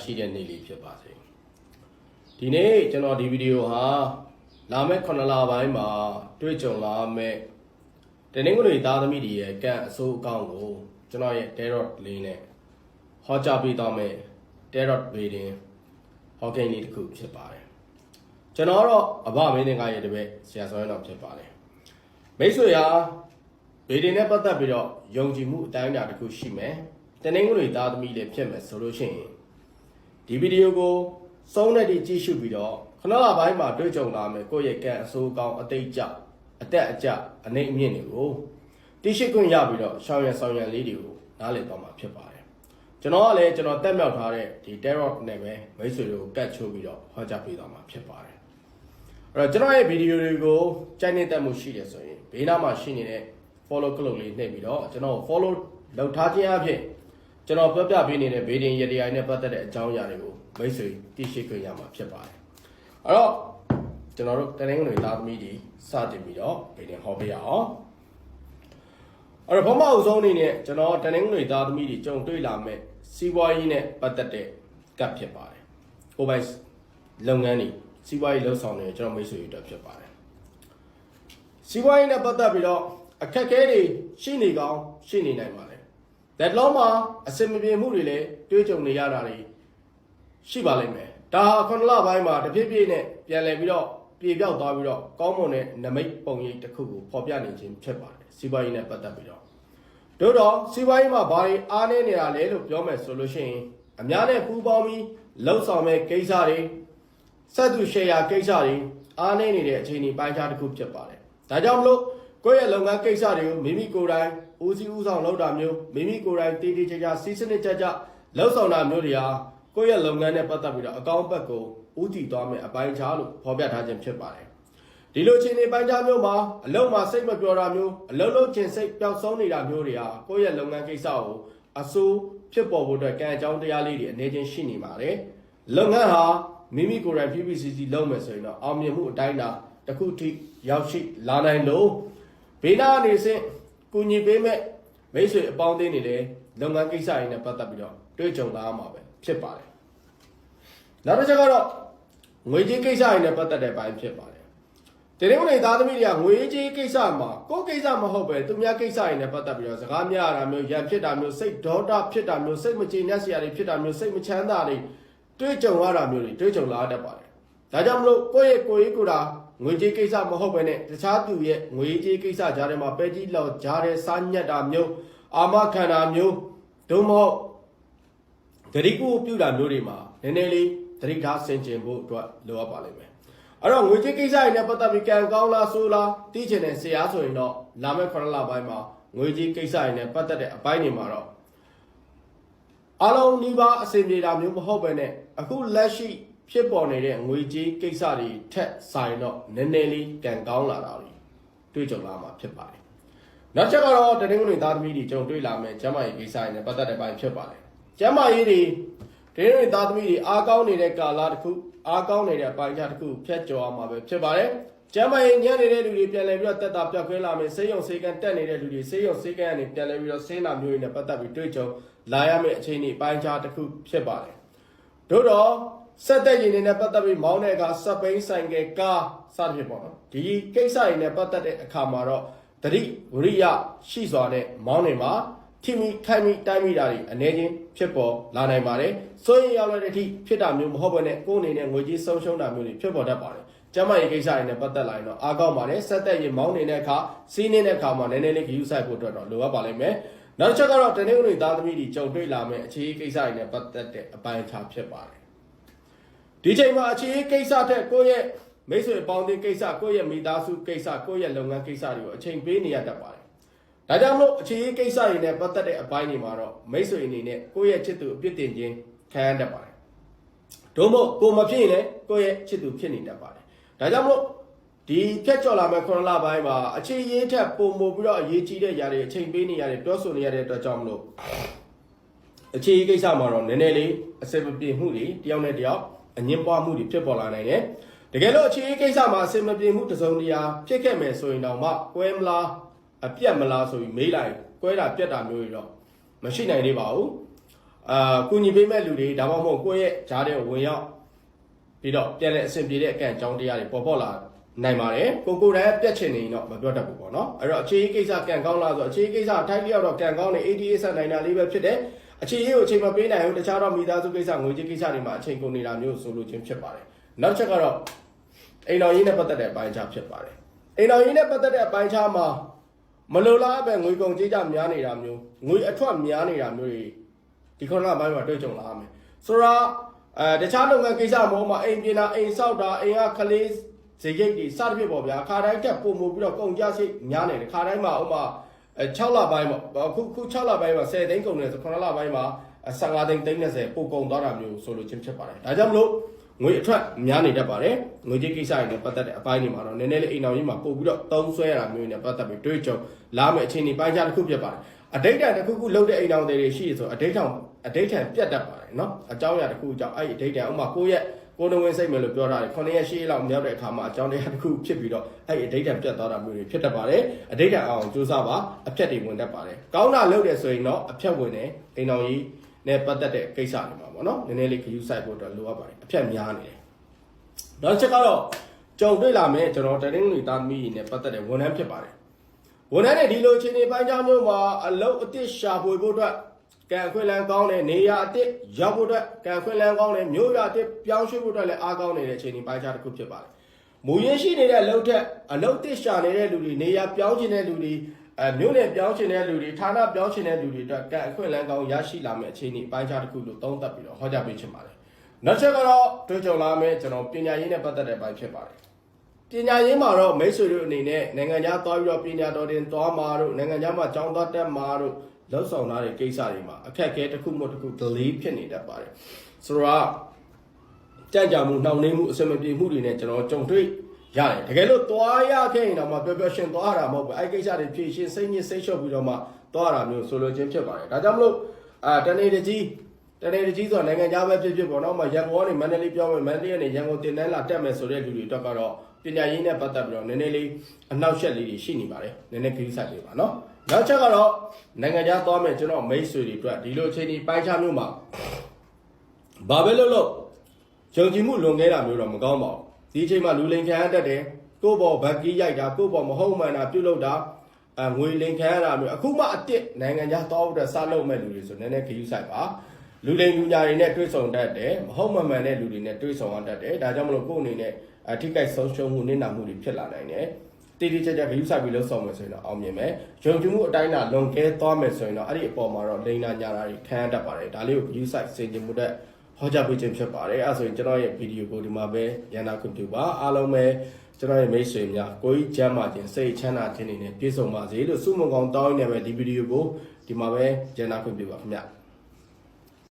ရှိတဲ့နေ့လေးဖြစ်ပါစေဒီနေ့ကျွန်တော်ဒီဗီဒီယိုဟာလာမယ့်9လပိုင်းမှာတွေ့ကြုံလာမယ့်တနင်္ဂနွေသားသမီးတွေရဲ့ကံအဆိုးအကောင်းကိုကျွန်တော်ရဲ့ tarot လေးနဲ့ဟောကြားပေးသွားမယ် tarot reading ဟောကိန်းလေးတစ်ခုဖြစ်ပါတယ်ကျွန်တော်တော့အဘမင်းတင်ကရဲ့တပည့်ဆရာဆောင်းရတော်ဖြစ်ပါတယ်မိတ်ဆွေဟာဗေဒင်နဲ့ပတ်သက်ပြီးတော့ယုံကြည်မှုအတိုင်းအတာတစ်ခုရှိမယ်။တနင်္ဂနွေသားသမီးလည်းဖြစ်မယ်ဆိုလို့ရှိရင် ဒီဗီဒီယိုကိုစုံးတဲ့ဒီကြည့်ရှုပြီးတော့ခဏလပိုင်းမှာတွေ့ကြုံလာမယ်ကိုယ့်ရဲ့ကံအဆိုးကောင်းအတိတ်ကြအသက်အကျအနေအမြင့်တွေကိုသိရှိခွင့်ရပြီးတော့ရှောင်းရံဆောင်ရံလေးတွေကိုနားလည်သွားမှာဖြစ်ပါတယ်။ကျွန်တော်ကလည်းကျွန်တော်တက်မြောက်ထားတဲ့ဒီ tarot နဲ့ပဲမိတ်ဆွေတွေကိုကတ်ချိုးပြီးတော့ဟောကြားပေးသွားမှာဖြစ်ပါတယ်။အဲ့တော့ကျွန်တော်ရဲ့ဗီဒီယိုတွေကိုကြိုက်နေတဲ့မှုရှိတယ်ဆိုရင်ဘေးနားမှာရှိနေတဲ့ follow ကလုတ်လေးနှိပ်ပြီးတော့ကျွန်တော် follow လုပ်ထားခြင်းအဖြစ် ကျွန်တော်ပြောပြပေးနေတဲ့ဗီဒီယိုရတရားနဲ့ပတ်သက်တဲ့အကြောင်းအရာတွေကိုမိတ်ဆွေသိရှိခွင့်ရမှာဖြစ်ပါတယ်။အဲ့တော့ကျွန်တော်တို့တရင်ငွေသားသမီးတွေစတင်ပြီးတော့ဗီဒီယိုဟောပေးရအောင်။အဲ့တော့ဘုမအုပ်ဆုံးအနေနဲ့ကျွန်တော်တရင်ငွေသားသမီးတွေကြုံတွေ့လာမဲ့စီးပွားရေးနဲ့ပတ်သက်တဲ့ကပ်ဖြစ်ပါတယ်။ကိုယ်ပိုင်လုပ်ငန်းတွေစီးပွားရေးလှုပ်ဆောင်နေကျွန်တော်မိတ်ဆွေတွေအတွက်ဖြစ်ပါတယ်။စီးပွားရေးနဲ့ပတ်သက်ပြီးတော့အခက်အခဲတွေရှိနေကောင်းရှိနေနိုင်ပါတယ်။ that long မှာအစင်မပြေမှုတွေလည်းတွေးကြုံနေရတာတွေရှိပါလိမ့်မယ်။ဒါဟာခုနလပိုင်းမှာတဖြည်းဖြည်းနဲ့ပြန်လည်ပြီးတော့ပြေပြောက်သွားပြီးတော့ကောင်းမွန်တဲ့နမိတ်ပုံရိပ်တစ်ခုကိုဖော်ပြနေခြင်းဖြစ်ပါတယ်။စီးပွားရေးနဲ့ပတ်သက်ပြီးတော့တို့တော့စီးပွားရေးမှာဘာတွေအားနည်းနေတာလဲလို့ပြောမယ်ဆိုလို့ရှိရင်အများနဲ့ပူးပေါင်းပြီးလှုပ်ဆောင်မဲ့ကိစ္စတွေဆက်သူရှယ်ယာကိစ္စတွေအားနည်းနေတဲ့အခြေအနေပိုင်းခြားတစ်ခုဖြစ်ပါတယ်။ဒါကြောင့်မလို့ ကိုယ့်ရဲ့လုပ်ငန်းကိစ္စတွေကိုမိမိကိုယ်တိုင်ဦးစီးဦးဆောင်လုပ်တာမျိုးမိမိကိုယ်တိုင်တည်တည်ကြကြစီးစနစ်ကြကြလှုပ်ဆောင်တာမျိုးတွေဟာကိုယ့်ရဲ့လုပ်ငန်းနဲ့ပတ်သက်ပြီးတော့အကောင့်ဘက်ကိုဦးတည်သွားမယ်အပိုင်းခြားလို့ဖော်ပြထားခြင်းဖြစ်ပါတယ်။ဒီလိုအခြေအနေပိုင်းခြားမျိုးမှာအလုံးမှာစိတ်မပျော်တာမျိုးအလုံးလုံးချင်းစိတ်ပျောက်ဆုံးနေတာမျိုးတွေဟာကိုယ့်ရဲ့လုပ်ငန်းကိစ္စကိုအဆိုးဖြစ်ပေါ်ဖို့အတွက်ကံအကြောင်းတရားလေးတွေအနေချင်းရှိနေပါတယ်။လုပ်ငန်းဟာမိမိကိုယ်တိုင် PPCC လုပ်မယ်ဆိုရင်တော့အောင်မြင်မှုအတိုင်းတာတစ်ခုထိရောက်ရှိလာနိုင်လို့ ဘေးနာနေစဉ်ကုညီပေးမဲ့မိတ်ဆွေအပေါင်းအသင်းတွေလည်းလုပ်ငန်းကိစ္စတွေနဲ့ပတ်သက်ပြီးတော့တွေ့ကြုံလာမှာပဲဖြစ်ပါတယ်နောက်တစ်ချက်ကတော့ငွေကြေးကိစ္စတွေနဲ့ပတ်သက်တဲ့ပိုင်းဖြစ်ပါတယ်တရင်ဝင်သားသမီးတွေကငွေကြေးကိစ္စမှာကိုယ်ကိစ္စမဟုတ်ပဲသူများကိစ္စတွေနဲ့ပတ်သက်ပြီးတော့စကားများရတာမျိုးရန်ဖြစ်တာမျိုးစိတ်ဒေါသဖြစ်တာမျိုးစိတ်မကျေနပ်စရာတွေဖြစ်တာမျိုးစိတ်မချမ်းသာတွေတွေ့ကြုံရတာမျိုးတွေတွေ့ကြုံလာတတ်ပါတယ်ဒါကြောင့်မလို့ကိုယ့်ရဲ့ကိုယ်ရေးကိုယ်တာငွေကြေးကိစ္စမဟုတ်ဘဲနဲ့တခြားသူရဲ့ငွေကြေးကိစ္စကြားထဲမှာပဲကြီးလောက်ကြားတဲ့စားညက်တာမျိုးအာမခံတာမျိုးဒုမဟုတ်ဂရိကုပြုတာမျိုးတွေမှာနည်းနည်းလေးသတိထားဆင်ခြင်ဖို့အတွက်လိုအပ်ပါလိမ့်မယ်အဲ့တော့ငွေကြေးကိစ္စတွေနဲ့ပတ်သက်ပြီးကံကောင်းလားဆိုးလားသိချင်တဲ့ဆရာဆိုရင်တော့လာမယ့်ခရလပိုင်းမှာငွေကြေးကိစ္စတွေနဲ့ပတ်သက်တဲ့အပိုင်းတွေမှာတော့အားလုံးနှီးပါအဆင်ပြေတာမျိုးမဟုတ်ပဲနဲ့အခုလက်ရှိ ဖြစ်ပေါ်နေတဲ့ငွေကြေးကိစ္စတွေထက်ဆိုင်တော့နည်းနည်းလေးကံကောင်းလာတာတွေတွေ့ကြုံလာမှာဖြစ်ပါတယ်။နောက်ချက်ကတော့တနင်္ဂနွေသားသမီးတွေကြုံတွေ့လာမယ့်ကျမ်းမာရေးကိစ္စတွေနဲ့ပတ်သက်တဲ့ပိုင်းဖြစ်ပါတယ်။ကျမ်းမာရေးတွေတနင်္ဂနွေသားသမီးတွေအားကောင်းနေတဲ့ကာလတစ်ခုအားကောင်းနေတဲ့အပိုင်းခြားတစ်ခုဖြတ်ကျော်အောင်မှာပဲဖြစ်ပါတယ်။ကျမ်းမာရေးညံ့နေတဲ့လူတွေပြန်လည်ပြီးတော့တက်တာပြောက်ခွဲလာမယ်ဆေးရုံဆေးကန်တက်နေတဲ့လူတွေဆေးရုံဆေးကန်ကနေပြန်လည်ပြီးတော့ဆင်းလာမျိုးတွေနဲ့ပတ်သက်ပြီးတွေ့ကြုံလာရမယ့်အခြေအနေပိုင်းခြားတစ်ခုဖြစ်ပါတယ်။တို့တော့ ဆက်သက်ရင်တွေနဲ့ပတ်သက်ပြီးမောင်းတဲ့အခါစက်ပိန်းဆိုင်ကကားစသဖြင့်ပေါ့နော်ဒီကိစ္စတွေနဲ့ပတ်သက်တဲ့အခါမှာတော့တတိဝရိယရှိစွာနဲ့မောင်းနေမှာထိမိခိုက်မိတိုင်းမိတာတွေအနေချင်းဖြစ်ပေါ်လာနိုင်ပါတယ်ဆိုရင်ရောက်တဲ့အထိဖြစ်တာမျိုးမဟုတ်ဘဲနဲ့ကိုယ်အနေနဲ့ငွေကြေးဆုံးရှုံးတာမျိုးတွေဖြစ်ပေါ်တတ်ပါတယ်ကျမရဲ့ကိစ္စတွေနဲ့ပတ်သက်လာရင်တော့အားကောင်းပါတယ်ဆက်သက်ရင်မောင်းနေတဲ့အခါစီးနေတဲ့အခါမှာနည်းနည်းလေးဂရုစိုက်ဖို့အတွက်တော့လိုအပ်ပါလိမ့်မယ်နောက်တစ်ချက်ကတော့တနေ့ကနေ့သားသမီးတွေကြုံတွေ့လာမယ့်အခြေအနေကိစ္စတွေနဲ့ပတ်သက်တဲ့အပိုင်းအခြားဖြစ်ပါတယ် ဒီချိန်မှာအခြေအနေကိစ္စတဲ့ကိုယ့်ရဲ့မိတ်ဆွေအပေါင်းအသင်းကိစ္စကိုယ့်ရဲ့မိသားစုကိစ္စကိုယ့်ရဲ့လုပ်ငန်းကိစ္စတွေကိုအချိန်ပေးနေရတတ်ပါတယ်။ဒါကြောင့်မလို့အခြေအနေကိစ္စတွေနဲ့ပတ်သက်တဲ့အပိုင်းတွေမှာတော့မိတ်ဆွေအနေနဲ့ကိုယ့်ရဲ့ချစ်သူအပြစ်တင်ခြင်းခံရတတ်ပါတယ်။ဒုမို့ကိုမဖြစ်ရင်လည်းကိုယ့်ရဲ့ချစ်သူဖြစ်နေတတ်ပါတယ်။ဒါကြောင့်မလို့ဒီဖြတ်ကျော်လာမဲ့ခွန်လပိုင်းမှာအခြေရေးထက်ပုံမပြီးတော့အရေးကြီးတဲ့ຢာတွေအချိန်ပေးနေရတယ်ပြောဆိုနေရတဲ့အတွက်ကြောင့်မလို့အခြေရေးကိစ္စမှာတော့နည်းနည်းလေးအစင်မပြေမှုတွေတယောက်နဲ့တယောက် အငင်းပွားမှုတွေဖြစ်ပေါ်လာနိုင်တယ်။တကယ်လို့အခြေအေးကိစ္စမှာအစင်မပြေမှုတစ်စုံတစ်ရာဖြစ်ခဲ့မယ်ဆိုရင်တော့မှကွဲမလားအပြတ်မလားဆိုပြီးမေးလိုက်ကွဲတာပြတ်တာမျိုးတွေတော့မရှိနိုင်သေးပါဘူး။အာကုညီပေးမဲ့လူတွေဒါမှမဟုတ်ကိုယ့်ရဲ့ဂျားတဲ့ဝင်ရောက်ပြီးတော့ပြန်လဲအဆင်ပြေတဲ့အကန့်အကြောင်းတရားတွေပေါ်ပေါ်လာနိုင်ပါတယ်ကိုကိုယ်တိုင်ပြက်ချင်နေရင်တော့မပြောတတ်ဘူးပေါ့နော်အဲ့တော့အခြေအကိစ္စကံကောင်းလားဆိုအခြေအကိစ္စအထိုက်လျောက်တော့ကံကောင်းနေ ATA ဆက်နိုင်တာလေးပဲဖြစ်တယ် အခြေအကိုအချိန်မပေးနိုင်ဘူးတခြားတော့မိသားစုကိစ္စငွေကြေးကိစ္စတွေမှာအချိန်ကုန်နေတာမျိုးဆိုလို့ချင်းဖြစ်ပါတယ်နောက်ချက်ကတော့အိမ်တော်ရေးနဲ့ပတ်သက်တဲ့အပိုင်းခြားဖြစ်ပါတယ်အိမ်တော်ရေးနဲ့ပတ်သက်တဲ့အပိုင်းခြားမှာမလိုလားပဲငွေကုန်ကြေးကြများနေတာမျိုးငွေအထွက်များနေတာမျိုးတွေဒီခုနကဘိုင်းမှာတွေ့ကြုံလာမယ်ဆိုတော့အဲတခြားလုပ်ငန်းကိစ္စမဟုတ်မှာအိမ်ပြင်တာအိမ်ဆောက်တာအိမ်ကကလေးဇေရိတ်တွေစသဖြင့်ပေါ့ဗျာခါတိုင်းတက်ပုံမှုပြီးတော့ကုန်ကြစိတ်များနေတယ်ခါတိုင်းမှာဥပမာ အဲ6လပိုင်းပေါ့အခုခု6လပိုင်းမှာ10သိန်းကုန်တယ်ဆို9လပိုင်းမှာ15သိန်းသိန်း30ပို့ကုန်သွားတာမျိုးဆိုလို့ချင်းဖြစ်ပါတယ်ဒါကြောင့်မလို့ငွေအထွက်များနေတတ်ပါတယ်ငွေကြေးကိစ္စတွေနဲ့ပတ်သက်တဲ့အပိုင်းတွေမှာတော့နည်းနည်းလေးအိမ်အောင်ကြီးမှာပို့ပြီးတော့သုံးဆွဲရတာမျိုးတွေနဲ့ပတ်သက်ပြီးတွေ့ကြုံလာမယ့်အခြေအနေပိုင်းခြားတစ်ခုဖြစ်ပါတယ်အတိတ်တတစ်ခုခုလုပ်တဲ့အိမ်အောင်တွေရှိရဆိုအတိတ်ထောင်အတိတ်ထံပြတ်တတ်ပါတယ်เนาะအကြောင်းအရာတစ်ခုအကြောင်းအဲ့ဒီအတိတ်တဥမာကိုယ့်ရဲ့ ကိုယ်တော်ဝင်စိတ်မယ်လို့ပြောတာလေ9ရက်10ရက်လောက်မြောက်တဲ့အခါမှာအကြောင်းတရားတစ်ခုဖြစ်ပြီးတော့အဲ့ဒီအတိတ်ထံပြတ်သွားတာမျိုးတွေဖြစ်တတ်ပါတယ်အတိတ်ထံအောင်စူးစမ်းပါအဖြတ်တွေဝင်တတ်ပါတယ်ကောင်းတာလုပ်တယ်ဆိုရင်တော့အဖြတ်ဝင်တယ်အိမ်အောင်ကြီးနဲ့ပတ်သက်တဲ့ကိစ္စတွေမှာပေါ့နော်နည်းနည်းလေးခယူးဆိုင်ဖို့တော့လိုအပ်ပါတယ်အဖြတ်များနေတယ်နောက်ချက်ကတော့ကြုံတွေ့လာမယ်ကျွန်တော်တရင်လူသားသမီးနဲ့ပတ်သက်တဲ့ဝန်ထမ်းဖြစ်ပါတယ်ဝန်ထမ်းတွေဒီလိုအခြေအနေပိုင်းခြားမျိုးမှာအလုပ်အသစ်ရှာဖွေဖို့အတွက် ကံခွင့်လန်းကောင်းတဲ့နေရာအသစ်ရောက်ဖို့အတွက်ကံခွင့်လန်းကောင်းတဲ့မျိုးရအသစ်ပြောင်းရွှေ့ဖို့အတွက်လည်းအားကောင်းနေတဲ့အခြေအနေပိုင်းခြားတစ်ခုဖြစ်ပါတယ်မူရင်းရှိနေတဲ့အလုပ်ထက်အလုပ်သစ်ရှာနေတဲ့လူတွေနေရာပြောင်းချင်တဲ့လူတွေအဲမျိုးနယ်ပြောင်းချင်တဲ့လူတွေဌာနပြောင်းချင်တဲ့လူတွေအတွက်ကံအခွင့်အလမ်းကောင်းရရှိလာမယ့်အခြေအနေပိုင်းခြားတစ်ခုလို့သုံးသပ်ပြီးတော့ဟောကြားပေးချင်ပါတယ်နောက်ချက်ကတော့တွေ့ကြုံလာမယ့်ကျွန်တော်ပညာရေးနဲ့ပတ်သက်တဲ့ပိုင်းဖြစ်ပါတယ် ပညာရေးမှာတော့မိတ်ဆွေတို့အနေနဲ့နိုင်ငံခြားသွားပြီးတော့ပညာတော်တင်သွားမှာတို့နိုင်ငံခြားမှာကျောင်းသားတက်မှာတို့လှုပ်ဆောင်ထားတဲ့ကိစ္စတွေမှာအခက်အခဲတစ်ခုမှတစ်ခု delay ဖြစ်နေတတ်ပါတယ်ဆိုတော့ကြံ့ကြာမှုနှောင့်နှေးမှုအစမပြေမှုတွေနဲ့ကျွန်တော်ကြုံတွေ့ရတယ်တကယ်လို့သွားရခဲ့ရင်တော့မှပျော်ပျော်ရှင်သွားတာမဟုတ်ဘူးအဲ့ဒီကိစ္စတွေဖြည့်ရှင်းစိတ်ညစ်စိတ်လျှော့ပြီးတော့မှသွားတာမျိုးဆိုလိုချင်းဖြစ်ပါတယ်ဒါကြောင့်မလို့အာတနေ့တကြီးတနေ့တကြီးဆိုတော့နိုင်ငံခြားပဲဖြစ်ဖြစ်ပေါ့နော်မရန်ကုန်ကနေမန္တလေးပြောင်းမယ်မန္တလေးကနေရန်ကုန်တင်တန်းလာတက်မယ်ဆိုတဲ့လူတွေတော့ကတော့ ပညာရေးနဲ့ပတ်သက်ပြီးတော့နည်းနည်းလေးအနောက်ရှက်လေးတွေရှိနေပါတယ်နည်းနည်းကိစ္စလေးပါနော်နောက်ချက်ကတော့နိုင်ငံခြားသွားမယ်ကျွန်တော်မိတ်ဆွေတွေအတွက်ဒီလိုအချိန်ဒီပိုင်းခြားမျိုးမှာဘာပဲလုပ်လို့ယုံကြည်မှုလွန်ခဲ့တာမျိုးတော့မကောင်းပါဘူးဒီအချိန်မှာလူလိန်ခံရတတ်တယ်ကိုယ့်ဘောဘက်ကီးရိုက်တာကိုယ့်ဘောမဟုတ်မှန်တာပြုတ်လို့တာအငွေလိန်ခံရတာမျိုးအခုမှအစ်စ်နိုင်ငံခြားသွားဖို့အတွက်စလုပ်မဲ့လူတွေဆိုနည်းနည်းခယူးဆိုင်ပါလူလိန်လူညာတွေနဲ့တွေ့ဆုံတတ်တယ်မဟုတ်မှန်မှန်တဲ့လူတွေနဲ့တွေ့ဆုံရတတ်တယ်ဒါကြောင့်မလို့ကိုယ့်အနေနဲ့ အထိကိဆုံးရှုံးမှုနစ်နာမှုတွေဖြစ်လာနိုင်တယ်။တည်တည်ကြကြဂရုစိုက်ပြီးလှုပ်ဆောင်မယ်ဆိုရင်တော့အောင်မြင်မယ်။ယုံကြည်မှုအတိုင်းအတာလွန်ကဲသွားမယ်ဆိုရင်တော့အဲ့ဒီအပေါ်မှာတော့လိန်နာညာတာတွေခံရတတ်ပါတယ်။ဒါလေးကိုဂရုစိုက်စေချင်မှုတဲ့ဟောကြားပေးခြင်းဖြစ်ပါတယ်။အဲဆိုရင်ကျွန်တော်ရဲ့ဗီဒီယိုကိုဒီမှာပဲရန်နာခွင့်ပြုပါအားလုံးပဲကျွန်တော်ရဲ့မိတ်ဆွေများကိုကြီးချမ်းသာခြင်းစိတ်ချမ်းသာခြင်းတွေနဲ့ပြည့်စုံပါစေလို့ဆုမွန်ကောင်းတောင်းနေတယ်ပဲဒီဗီဒီယိုကိုဒီမှာပဲရန်နာခွင့်ပြုပါခင်ဗျ။